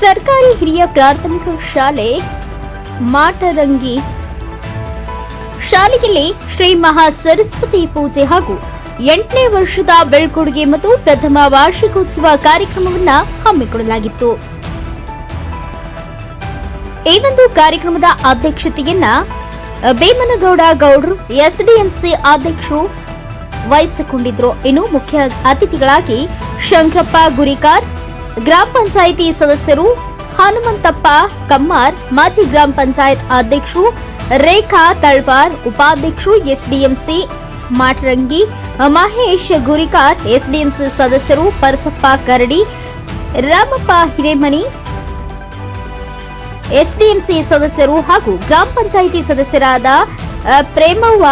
ಸರ್ಕಾರಿ ಹಿರಿಯ ಪ್ರಾಥಮಿಕ ಶಾಲೆ ಮಾಟರಂಗಿ. ಶಾಲೆಯಲ್ಲಿ ಶ್ರೀ ಮಹಾ ಸರಸ್ವತಿ ಪೂಜೆ ಹಾಗೂ ಎಂಟನೇ ವರ್ಷದ ಬೆಳ್ಕೊಡುಗೆ ಮತ್ತು ಪ್ರಥಮ ವಾರ್ಷಿಕೋತ್ಸವ ಕಾರ್ಯಕ್ರಮವನ್ನು ಹಮ್ಮಿಕೊಳ್ಳಲಾಗಿತ್ತು. ಈ ಒಂದು ಕಾರ್ಯಕ್ರಮದ ಅಧ್ಯಕ್ಷತೆಯನ್ನ ಭೀಮನಗೌಡ ಗೌಡ್ರು, ಎಸ್ಡಿಎಂಸಿ ಅಧ್ಯಕ್ಷರು ವಹಿಸಿಕೊಂಡಿದ್ರು. ಇನ್ನು ಮುಖ್ಯ ಅತಿಥಿಗಳಾಗಿ ಶಂಕರಪ್ಪ ಗುರಿಕಾರ್ ಗ್ರಾಮ ಪಂಚಾಯಿತಿ ಸದಸ್ಯರು ಹನುಮಂತಪ್ಪ ಕಮ್ಮಾರ್, ಮಾಜಿ ಗ್ರಾಮ ಪಂಚಾಯತ್ ಅಧ್ಯಕ್ಷರು ರೇಖಾ ತಳ್ವಾರ್, ಉಪಾಧ್ಯಕ್ಷರು ಎಸ್ಡಿಎಂಸಿ ಮಾಟರಂಗಿ, ಮಹೇಶ್ ಗುರಿಕಾರ್, ಎಸ್ಡಿಎಂಸಿ ಸದಸ್ಯರು ಪರಸಪ್ಪ ಕರಡಿ, ರಾಮಪ್ಪ ಹಿರೇಮನಿ, ಎಸ್ಡಿಎಂಸಿ ಸದಸ್ಯರು ಹಾಗೂ ಗ್ರಾಮ ಪಂಚಾಯಿತಿ ಸದಸ್ಯರಾದ ಪ್ರೇಮವ್ವ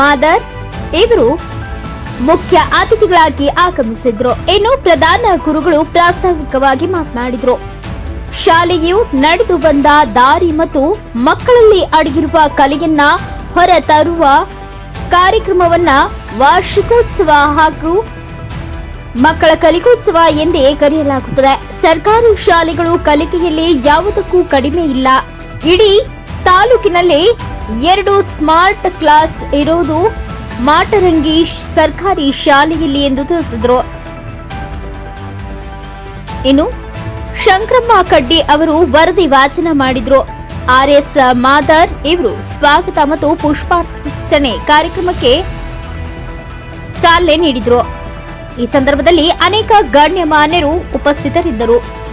ಮಾದರ್ ಇವರು ಮುಖ್ಯ ಅತಿಥಿಗಳಾಗಿ ಆಗಮಿಸಿದ್ರು. ಇನ್ನು ಪ್ರಧಾನ ಗುರುಗಳು ಪ್ರಾಸ್ತಾವಿಕವಾಗಿ ಮಾತನಾಡಿದ್ರು. ಶಾಲೆಯು ನಡೆದು ಬಂದ ದಾರಿ ಮತ್ತು ಮಕ್ಕಳಲ್ಲಿ ಅಡಗಿರುವ ಕಲೆಯನ್ನ ಹೊರ ತರುವ ಕಾರ್ಯಕ್ರಮವನ್ನ ವಾರ್ಷಿಕೋತ್ಸವ ಹಾಗೂ ಮಕ್ಕಳ ಕಲಿಕೋತ್ಸವ ಎಂದೇ ಕರೆಯಲಾಗುತ್ತದೆ. ಸರ್ಕಾರಿ ಶಾಲೆಗಳು ಕಲಿಕೆಯಲ್ಲಿ ಯಾವುದಕ್ಕೂ ಕಡಿಮೆ ಇಲ್ಲ. ಇಡೀ ತಾಲೂಕಿನಲ್ಲಿ ಎರಡು ಸ್ಮಾರ್ಟ್ ಕ್ಲಾಸ್ ಇರೋದು ಮಾಟರಂಗಿ ಸರ್ಕಾರಿ ಶಾಲೆಯಲ್ಲಿ ಎಂದು ತಿಳಿಸಿದರು. ಇನ್ನು ಶಂಕ್ರಮ್ಮ ಕಡ್ಡಿ ಅವರು ವರದಿ ವಾಚನ ಮಾಡಿದ್ರು. ಆರ್ಎಸ್ ಮಾದರ್ ಇವರು ಸ್ವಾಗತ ಮತ್ತು ಪುಷ್ಪಾರ್ಚನೆ ಕಾರ್ಯಕ್ರಮಕ್ಕೆ ಚಾಲನೆ ನೀಡಿದ್ರು. ಈ ಸಂದರ್ಭದಲ್ಲಿ ಅನೇಕ ಗಣ್ಯಮಾನ್ಯರು ಉಪಸ್ಥಿತರಿದ್ದರು.